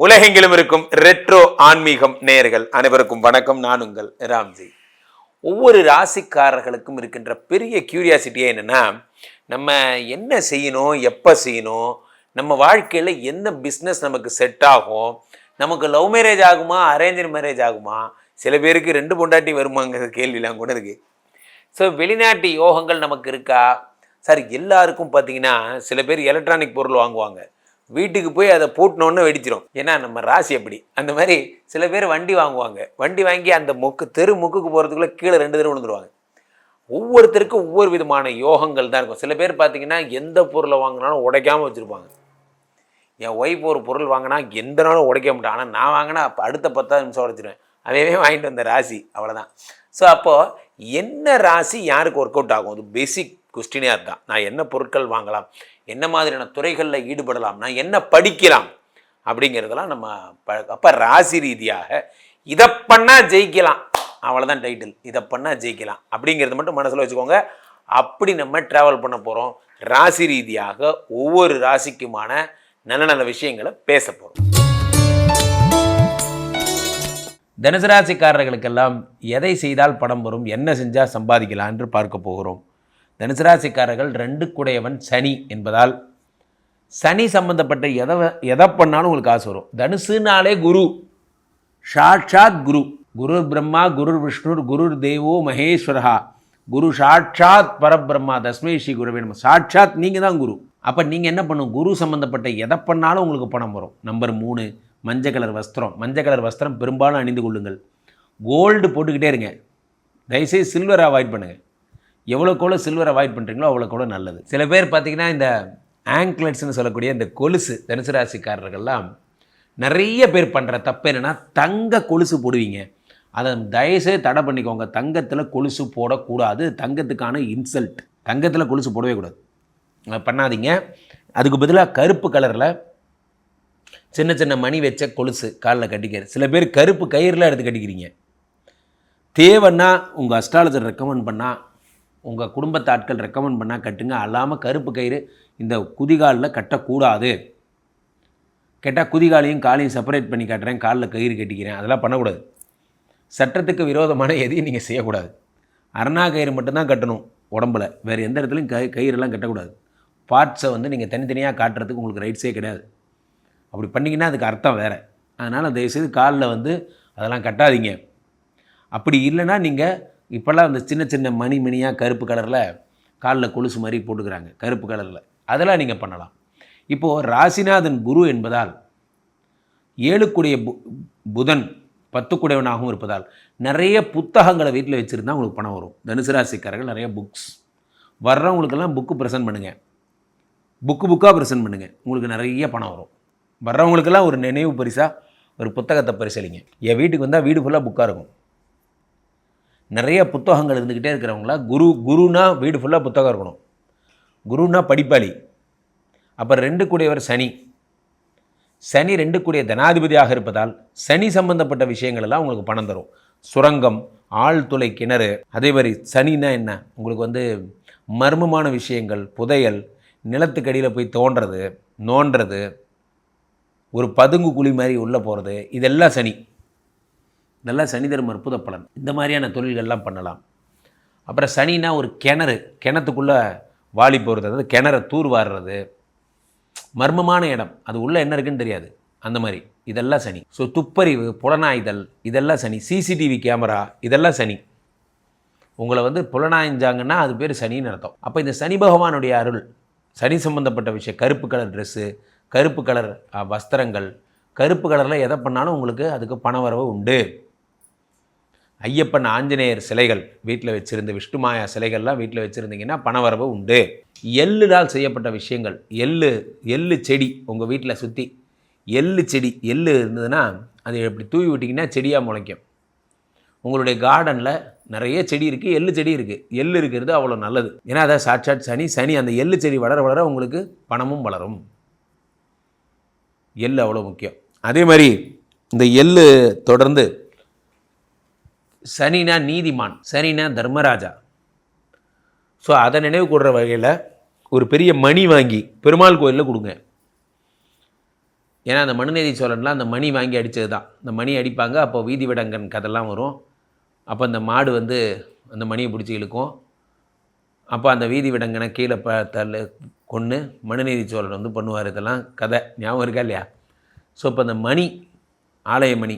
உலகெங்கிலும் இருக்கும் ரெட்ரோ ஆன்மீகம் நேயர்கள் அனைவருக்கும் வணக்கம். நான் உங்கள் ராம்ஜி. ஒவ்வொரு ராசிக்காரர்களுக்கும் இருக்கின்ற பெரிய கியூரியாசிட்டியே என்னென்னா நம்ம என்ன செய்யணும் எப்போ செய்யணும் நம்ம வாழ்க்கையில் என்ன பிஸ்னஸ் நமக்கு செட் ஆகும் நமக்கு லவ் மேரேஜ் ஆகுமா அரேஞ்ச் மேரேஜ் ஆகுமா? சில பேருக்கு ரெண்டு பொண்டாட்டி வருமாங்கிற கேள்விலாம் கூட இருக்குது ஸோ வெளிநாட்டு யோகங்கள் நமக்கு இருக்கா? சார் எல்லாருக்கும் பார்த்தீங்கன்னா சில பேர் எலக்ட்ரானிக் பொருள் வாங்குவாங்க. வீட்டுக்கு போய் அதை பூட்டினோன்னு வெடிச்சிரும். ஏன்னா நம்ம ராசி அப்படி. அந்த மாதிரி சில பேர் வண்டி வாங்குவாங்க. வண்டி வாங்கி அந்த மொக்கு தெரு முக்குக்கு போகிறதுக்குள்ளே கீழே ரெண்டு தடவை விழுந்துருவாங்க. ஒவ்வொருத்தருக்கும் ஒவ்வொரு விதமான யோகங்கள் தான் இருக்கும். சில பேர் பார்த்தீங்கன்னா எந்த பொருளை வாங்கினாலும் உடைக்காமல் வச்சுருப்பாங்க. என் ஒய்ஃப் ஒரு பொருள் வாங்கினா எந்த நாளும் உடைக்க மாட்டான். ஆனால் நான் வாங்கினா அப்போ அடுத்த பத்தாவது நிமிஷம் உடைச்சிருவேன். அவவே வாங்கிட்டு வந்த ராசி. அவ்வளோதான் ஸோ அப்போது என்ன ராசி யாருக்கு ஒர்க் அவுட் ஆகும்? அது பேசிக் கொஸ்டினே அதுதான். நான் என்ன பொருட்கள் வாங்கலாம்? என்ன மாதிரியான துறைகளில் ஈடுபடலாம்? நான் என்ன படிக்கலாம்? அப்படிங்கிறதெல்லாம் நம்ம ப அப்போ ராசி ரீதியாக இதை பண்ணால் ஜெயிக்கலாம். அவ்வளோதான் டைட்டில் இதை பண்ணால் ஜெயிக்கலாம். அப்படிங்கிறது மட்டும் மனசில் வச்சுக்கோங்க. அப்படி நம்ம ட்ராவல் பண்ண போகிறோம் ராசி ரீதியாக ஒவ்வொரு ராசிக்குமான நல்ல நல்ல விஷயங்களை பேச போகிறோம் தனுசு ராசிக்காரர்களுக்கெல்லாம் எதை செய்தால் பணம் வரும்? என்ன செஞ்சால் சம்பாதிக்கலாம் என்று பார்க்க போகிறோம். தனுசு ராசிக்காரர்கள் ரெண்டு குடையவன் சனி என்பதால் சனி சம்பந்தப்பட்ட எதை எதை பண்ணாலும் உங்களுக்கு காசு வரும். தனுசுனாலே குரு. சாட்சாத் குரு. குரு பிரம்மா குரு விஷ்ணு குரு தேவோ மகேஸ்வரஹா. குரு சாட்சாத் பரபிரம்மா தஸ்மே ஸ்ரீ குருவே நம்ம சாட்சாத் நீங்கள் தான் குரு. அப்போ நீங்கள் என்ன பண்ணும்? குரு சம்மந்தப்பட்ட எதை பண்ணாலும் உங்களுக்கு பணம் வரும். நம்பர் மூணு மஞ்சள் கலர் வஸ்திரம். மஞ்சள் கலர் வஸ்திரம் பெரும்பாலும் அணிந்து கொள்ளுங்கள். கோல்டு போட்டுக்கிட்டே இருங்க. தயவுசெய்து சில்வர் அவாய்ட் பண்ணுங்கள் எவ்வளோக்கு எவ்வளோ சில்வர் அவாய்ட் பண்ணுறீங்களோ அவ்வளோ கூட நல்லது. சில பேர் பார்த்தீங்கன்னா இந்த ஆங்க்லெட்ஸ்னு சொல்லக்கூடிய இந்த கொலுசு தனுசு ராசிக்காரர்கள்லாம் நிறைய பேர் பண்ணுற தப்பு என்னென்னா தங்க கொலுசு போடுவீங்க. அதை தயவுசெய்து தடை பண்ணிக்கோங்க. தங்கத்தில் கொலுசு போடக்கூடாது. தங்கத்துக்கான இன்சல்ட் தங்கத்தில் கொலுசு போடவே கூடாது. அதை பண்ணாதீங்க. அதுக்கு பதிலாக கருப்பு கலரில் சின்ன சின்ன மணி வச்ச கொலுசு காலில் கட்டிக்கிற சில பேர் கருப்பு கயிறுலாம் எடுத்து கட்டிக்கிறீங்க. தேவைன்னா உங்கள் அஸ்ட்ராலஜர் ரெக்கமெண்ட் பண்ணால் உங்கள் குடும்பத்து ஆட்கள் ரெக்கமெண்ட் பண்ணால் கட்டுங்க. அல்லாமல் கருப்பு கயிறு இந்த குதிகாலில் கட்டக்கூடாது. கேட்டால் குதிகாலையும் காலையும் செப்பரேட் பண்ணி காட்டுறேன். காலில் கயிறு கட்டிக்கிறேன். அதெல்லாம் பண்ணக்கூடாது. சட்டத்துக்கு விரோதமான எதையும் நீங்கள் செய்யக்கூடாது. அரணா கயிறு மட்டும்தான் கட்டணும் உடம்புல. வேறு எந்த இடத்துலையும் கை கயிறெல்லாம் கட்டக்கூடாது. பார்ட்ஸை வந்து நீங்கள் தனித்தனியாக காட்டுறதுக்கு உங்களுக்கு ரைட்ஸே கிடையாது. அப்படி பண்ணிங்கன்னா அதுக்கு அர்த்தம் வேறு. அதனால் தயவுசெய்து காலில் வந்து அதெல்லாம் கட்டாதீங்க. அப்படி இல்லைன்னா நீங்கள் இப்போல்லாம் அந்த சின்ன சின்ன மணி மணியாக கருப்பு கலரில் காலில் கொலுசு மாதிரி போட்டுக்கிறாங்க கருப்பு கலரில். அதெல்லாம் நீங்கள் பண்ணலாம். இப்போது ராசிநாதன் குரு என்பதால் ஏழுக்குடைய பு புதன் பத்துக்குடையவனாகவும் இருப்பதால் நிறைய புத்தகங்களை வீட்டில் வச்சுருந்தா உங்களுக்கு பணம் வரும். தனுசு ராசிக்காரர்கள் நிறைய புக்ஸ் வர்றவங்களுக்கெல்லாம் புக்கு ப்ரெசென்ட் பண்ணுங்கள் புக்கு புக்காக ப்ரெசென்ட் பண்ணுங்கள் உங்களுக்கு நிறைய பணம் வரும். வர்றவங்களுக்கெல்லாம் ஒரு நினைவு பரிசாக ஒரு புத்தகத்தை பரிசளிங்க. என் வீட்டுக்கு வந்தால் வீடு ஃபுல்லாக புக்காக இருக்கும். நிறைய புத்தகங்கள் இருந்துக்கிட்டே இருக்கிறவங்களா குரு குருனா வீடு ஃபுல்லாக புத்தகம் இருக்கணும். குருனா படிப்பாளி. அப்புறம் ரெண்டு கூடியவர் சனி. சனி ரெண்டு கூடிய தனாதிபதியாக இருப்பதால் சனி சம்பந்தப்பட்ட விஷயங்கள் எல்லாம் உங்களுக்கு பணம் தரும். சுரங்கம் ஆழ்துளை கிணறு அதே மாதிரி சனின்னா என்ன? உங்களுக்கு வந்து மர்மமான விஷயங்கள் புதையல் நிலத்துக்கடியில் போய் தோன்றது நோண்டுறது ஒரு பதுங்கு குழி மாதிரி உள்ளே போகிறது இதெல்லாம் சனி. நல்லா சனி தரும் அற்புத பலன். இந்த மாதிரியான தொழில்கள்லாம் பண்ணலாம். அப்புறம் சனினா ஒரு கிணறு கிணத்துக்குள்ளே வாலி போகிறது அதாவது கிணறை தூர் வாடுறது மர்மமான இடம். அது உள்ளே என்ன இருக்குன்னு தெரியாது. அந்த மாதிரி. இதெல்லாம் சனி. ஸோ துப்பறிவு புலனாய்தல் இதெல்லாம் சனி. சிசிடிவி கேமரா இதெல்லாம் சனி. உங்களை வந்து புலனாய்ஞ்சாங்கன்னா அது பேர் சனின்னு அர்த்தம். அப்போ இந்த சனி பகவானுடைய அருள் சனி சம்பந்தப்பட்ட விஷயம் கருப்பு கலர் ட்ரெஸ்ஸு கருப்பு கலர் வஸ்திரங்கள் கருப்பு கலரில் எதை பண்ணாலும் உங்களுக்கு அதுக்கு பண வரவு உண்டு. ஐயப்பன் ஆஞ்சநேயர் சிலைகள் வீட்டில் வச்சுருந்த விஷ்ணுமாயா சிலைகள்லாம் வீட்டில் வச்சுருந்தீங்கன்னா பணவரவு உண்டு. எள்ளுடால் செய்யப்பட்ட விஷயங்கள். எள்ளு எள்ளு செடி உங்கள் வீட்டில் சுற்றி எள்ளு செடி எள்ளு இருந்ததுன்னா அதை எப்படி தூவி விட்டிங்கன்னா செடியாக முளைக்கும். உங்களுடைய கார்டனில் நிறைய செடி இருக்குது எள்ளு செடி இருக்குது எள்ளு இருக்கிறது அவ்வளோ நல்லது. ஏன்னா அதான் சாட்சாட் சனி சனி அந்த எள்ளு செடி வளர வளர உங்களுக்கு பணமும் வளரும். எள்ளு அவ்வளோ முக்கியம். அதே மாதிரி இந்த எள்ளு தொடர்ந்து சனினா நீதிமான் சனினா தர்மராஜா. ஸோ அதை நினைவு கூடுற வகையில் ஒரு பெரிய மணி வாங்கி பெருமாள் கோயிலில் கொடுங்க. ஏன்னா அந்த மனுநீதி சோழன்லாம் அந்த மணி வாங்கி அடித்தது தான் இந்த மணி அடிப்பாங்க அப்போ வீதி விடங்கன் கதெல்லாம் வரும். அப்போ அந்த மாடு வந்து அந்த மணியை பிடிச்சி இழுக்கும். அப்போ அந்த வீதி விடங்கனை கீழே ப தள்ளு கொன்று மனுநீதி சோழன் வந்து பண்ணுவார் இதெல்லாம். கதை ஞாபகம் இருக்கா இல்லையா? ஸோ இப்போ அந்த மணி ஆலய மணி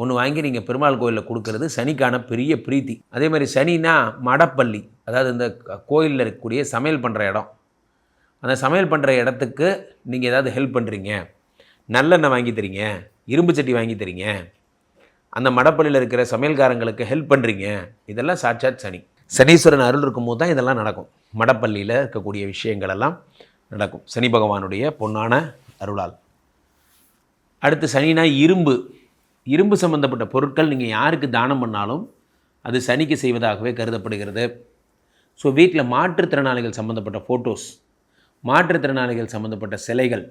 ஒன்று வாங்கி நீங்கள் பெருமாள் கோயிலில் கொடுக்கறது சனிக்கான பெரிய பிரீத்தி. அதே மாதிரி சனினா மடப்பள்ளி அதாவது இந்த கோயிலில் இருக்கக்கூடிய சமையல் பண்ணுற இடம். அந்த சமையல் பண்ணுற இடத்துக்கு நீங்கள் ஏதாவது ஹெல்ப் பண்ணுறீங்க நல்லெண்ணெய் வாங்கி தரீங்க? இரும்பு சட்டி வாங்கி தரீங்க? அந்த மடப்பள்ளியில் இருக்கிற சமையல்காரங்களுக்கு ஹெல்ப் பண்ணுறீங்க இதெல்லாம் சாட்சாத் சனி. சனீஸ்வரன் அருள் இருக்கும்போது தான் இதெல்லாம் நடக்கும். மடப்பள்ளியில் இருக்கக்கூடிய விஷயங்கள் எல்லாம் நடக்கும். சனி பகவானுடைய பொன்னான அருளால். அடுத்து சனினா இரும்பு. இரும்பு சம்பந்தப்பட்ட பொருட்கள் நீங்கள் யாருக்கு தானம் பண்ணாலும் அது சனிக்கு செய்வதாகவே கருதப்படுகிறது. ஸோ வீட்டில் மாற்றுத்திறனாளிகள் சம்மந்தப்பட்ட ஃபோட்டோஸ் மாற்றுத்திறனாளிகள் சம்மந்தப்பட்ட சிலைகள்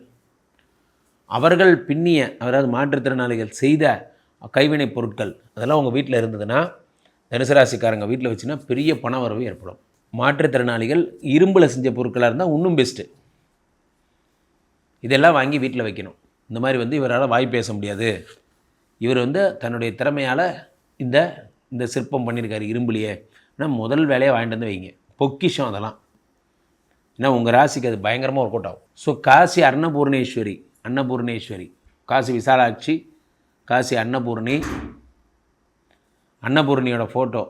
அவர்கள் பின்னிய அதாவது மாற்றுத்திறனாளிகள் செய்த கைவினைப் பொருட்கள் அதெல்லாம் உங்கள் வீட்டில் இருந்ததுன்னா தனுசராசிக்காரங்க வீட்டில் வச்சுன்னா பெரிய பண வரவு ஏற்படும். மாற்றுத்திறனாளிகள் இரும்பில் செஞ்ச பொருட்களாக இருந்தால் இன்னும் பெஸ்ட்டு இதெல்லாம் வாங்கி வீட்டில் வைக்கணும். இந்த மாதிரி வந்து இவரால் வாய் பேச முடியாது. இவர் வந்து தன்னுடைய திறமையால் இந்த இந்த சிற்பம் பண்ணியிருக்காரு இரும்புலையே. ஆனால் முதல் வேலையை வாங்கிட்டு வந்து வைங்க. பொக்கிஷம் அதெல்லாம். ஏன்னா உங்கள் ராசிக்கு அது பயங்கரமாக ஒர்க் அவுட் ஆகும். ஸோ காசி அன்னபூர்ணேஸ்வரி அன்னபூர்ணேஸ்வரி. காசி விசாலாட்சி காசி அன்னபூர்ணி. அன்னபூர்ணியோட ஃபோட்டோ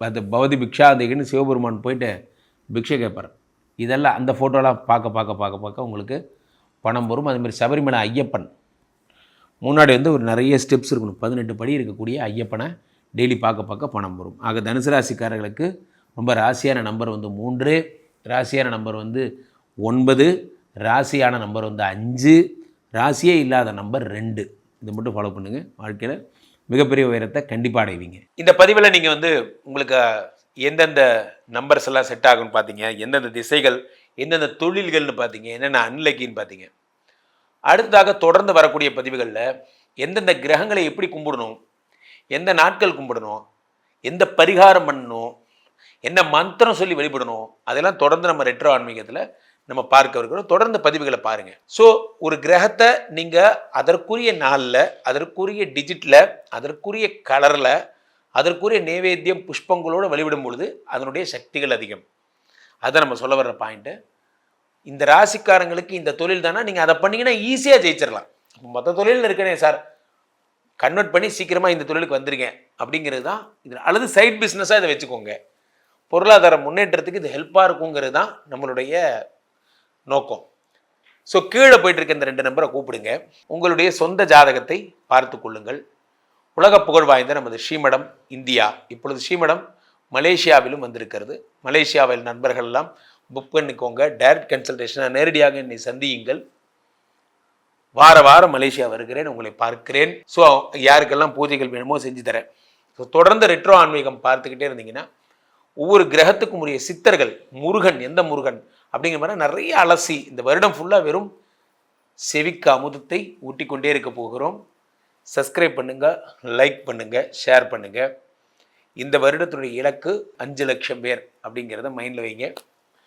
அது பவதி பிக்ஷாந்திகின்னு சிவபெருமான் போயிட்டு பிக்ஷை கேட்பார். இதெல்லாம் அந்த ஃபோட்டோலாம் பார்க்க பார்க்க பார்க்க பார்க்க உங்களுக்கு பணம் வரும். அதுமாதிரி சபரிமலை ஐயப்பன். முன்னாடி வந்து ஒரு நிறைய ஸ்டெப்ஸ் இருக்கணும். பதினெட்டு படி இருக்கக்கூடிய ஐயப்பனை டெய்லி பார்க்க பார்க்க பணம் வரும். ஆக தனுசு ராசிக்காரர்களுக்கு ரொம்ப ராசியான நம்பர் வந்து மூன்று ராசியான நம்பர் வந்து ஒன்பது ராசியான நம்பர் வந்து அஞ்சு ராசியே இல்லாத நம்பர் ரெண்டு. இதை மட்டும் ஃபாலோ பண்ணுங்கள் வாழ்க்கையில் மிகப்பெரிய உயரத்தை கண்டிப்பாக அடைவீங்க. இந்த பதிவில் நீங்கள் வந்து உங்களுக்கு எந்தெந்த நம்பர்ஸ் எல்லாம் செட் ஆகும்னு பார்த்தீங்க எந்தெந்த திசைகள் எந்தெந்த தொழில்கள்னு பார்த்தீங்க என்னென்ன அன்லக்கின்னு பார்த்தீங்க. அடுத்ததாக தொடர்ந்து வரக்கூடிய பதிவுகளில் எந்தெந்த கிரகங்களை எப்படி கும்பிடணும்? எந்த நாட்கள் கும்பிடணும்? எந்த பரிகாரம் பண்ணணும்? என்ன மந்திரம் சொல்லி வழிபடணும் அதெல்லாம் தொடர்ந்து நம்ம ரெட்ரோ ஆன்மீகத்தில் நம்ம பார்க்க இருக்கிறோம். தொடர்ந்து பதிவுகளை பாருங்கள் ஸோ ஒரு கிரகத்தை நீங்கள் அதற்குரிய நாளில் அதற்குரிய டிஜிட்டில் அதற்குரிய கலரில் அதற்குரிய நைவேத்தியம் புஷ்பங்களோடு வழிபடும் பொழுது அதனுடைய சக்திகள் அதிகம். அதை நம்ம சொல்ல வர்ற பாயிண்ட்டு இந்த ராசிக்காரங்களுக்கு இந்த தொழில் தானே நீங்கள் அதை பண்ணீங்கன்னா ஈஸியாக ஜெயிச்சிடலாம் மற்ற தொழில் இருக்கனே சார். கன்வெர்ட் பண்ணி சீக்கிரமாக இந்த தொழிலுக்கு வந்திருக்கேன் அப்படிங்கிறது தான் இது. அல்லது சைட் பிஸ்னஸாக இதை வச்சுக்கோங்க. பொருளாதார முன்னேற்றத்துக்கு இது ஹெல்ப்பாக இருக்குங்கிறது தான் நம்மளுடைய நோக்கம். ஸோ கீழே போயிட்டு இருக்க இந்த ரெண்டு நம்பரை கூப்பிடுங்க. உங்களுடைய சொந்த ஜாதகத்தை பார்த்து கொள்ளுங்கள். உலக புகழ் வாய்ந்த நமது ஸ்ரீமடம் இந்தியா. இப்பொழுது ஸ்ரீமடம் மலேசியாவிலும் வந்திருக்கிறது. மலேசியாவில் நண்பர்கள் எல்லாம் புக் பண்ணிக்கோங்க. டைரக்ட் கன்சல்டேஷனாக நேரடியாக என்னை சந்தியுங்கள். வார வாரம் மலேசியா வருகிறேன் உங்களை பார்க்கிறேன். ஸோ யாருக்கெல்லாம் பூஜைகள் வேணுமோ செஞ்சு தரேன். ஸோ தொடர்ந்து ரெட்ரோ ஆன்மீகம் பார்த்துக்கிட்டே இருந்தீங்கன்னா ஒவ்வொரு கிரகத்துக்கும் உரிய சித்தர்கள் முருகன் எந்த முருகன்? அப்படிங்கிற மாதிரி நிறைய அலசி இந்த வருடம் ஃபுல்லாக வெறும் செவிக்கு அமுதத்தை ஊட்டி கொண்டே இருக்க போகிறோம். சப்ஸ்கிரைப் பண்ணுங்கள் லைக் பண்ணுங்கள் ஷேர் பண்ணுங்கள் இந்த வருடத்துடைய இலக்கு அஞ்சு லட்சம் பேர் அப்படிங்கிறத மைண்டில் வைங்க.